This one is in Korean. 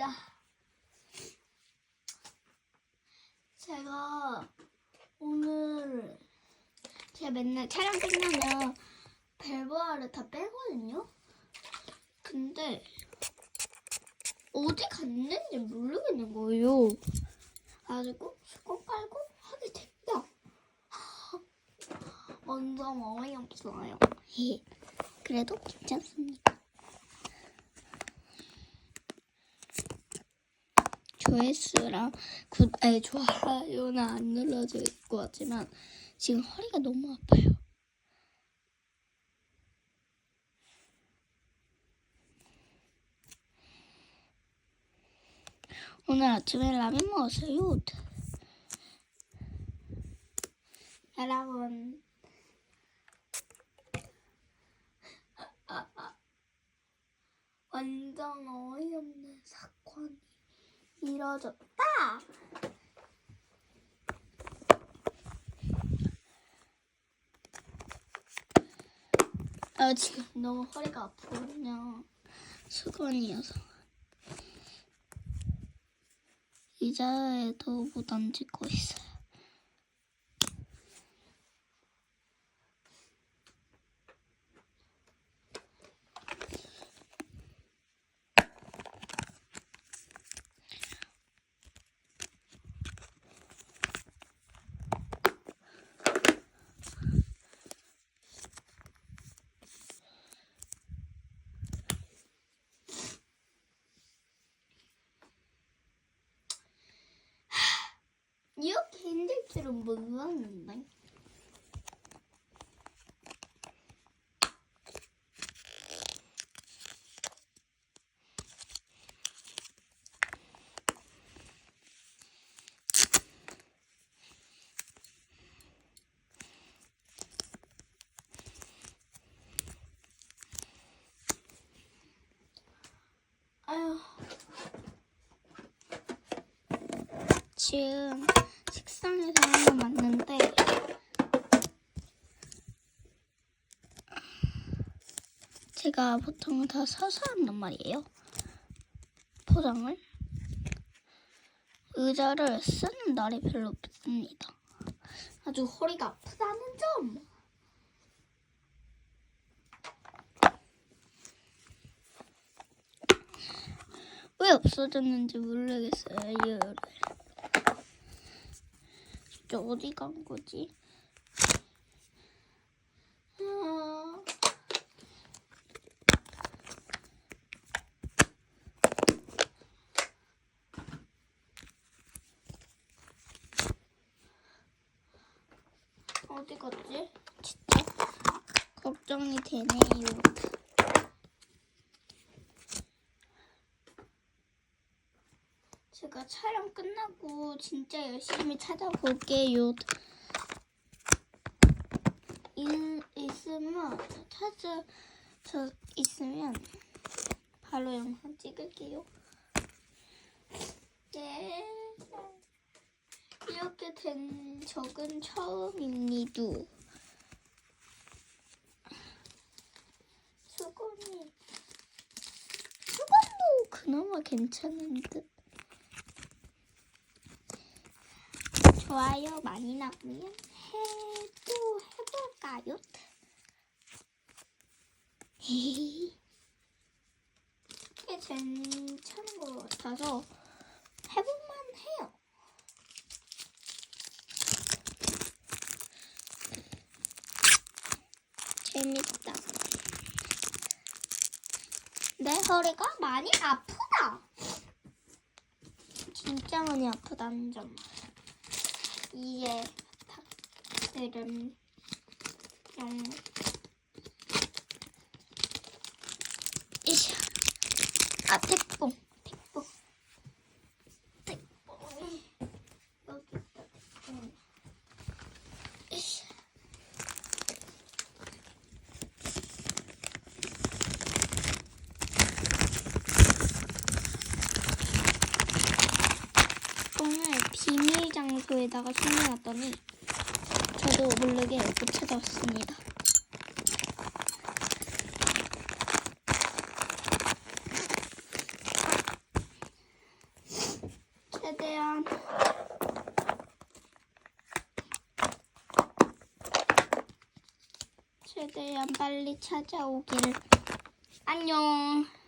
진짜. 제가 오늘 제가 맨날 촬영 끝나면 벨보아를 다 빼거든요. 근데 어디 갔는지 모르겠는 거예요. 가지고 수건 빨고 하게 됐다. 완전 어이없어요. 그래도 괜찮습니다. 조회수랑 구, 아니, 좋아요는 안 눌러져 있고 하지만 지금 허리가 너무 아파요. 오늘 아침에 라면 먹었어요. 여러분. 완전 어이없는 사건 이 이뤄졌다. 아 지금 너무 허리가 아프거든요. 수건이어서. 의자에도 못 앉고 있어요. 이렇게 힘들 줄은 몰랐는데. 아휴. 지금 책상에서 왔는데 제가 보통 다 서서 한단 말이에요. 포장을 의자를 쓰는 날이 별로 없습니다. 아주 허리가 아프다는 점. 왜 없어졌는지 모르겠어요. 이유를. 진짜 어디 간 거지? 아... 어디 갔지? 진짜 걱정이 되네요. 제가 촬영 끝나고 진짜 열심히 찾아볼게요. 일 있으면 찾아 저 있으면 바로 영상 찍을게요. 네. 이렇게 된 적은 처음입니다. 수건이 수건도 그나마 괜찮은 듯. 좋아요 많이 나오면 해도 해볼까요? 이게 괜찮은 것 같아서 해볼만 해요. 재밌다. 내 허리가 많이 아프다. 진짜 많이 아프다는 점. 이에 닭들은 좀 장소에다가 숨겨놨더니 저도 모르게 못 찾아왔습니다. 최대한 최대한 빨리 찾아오기를. 안녕.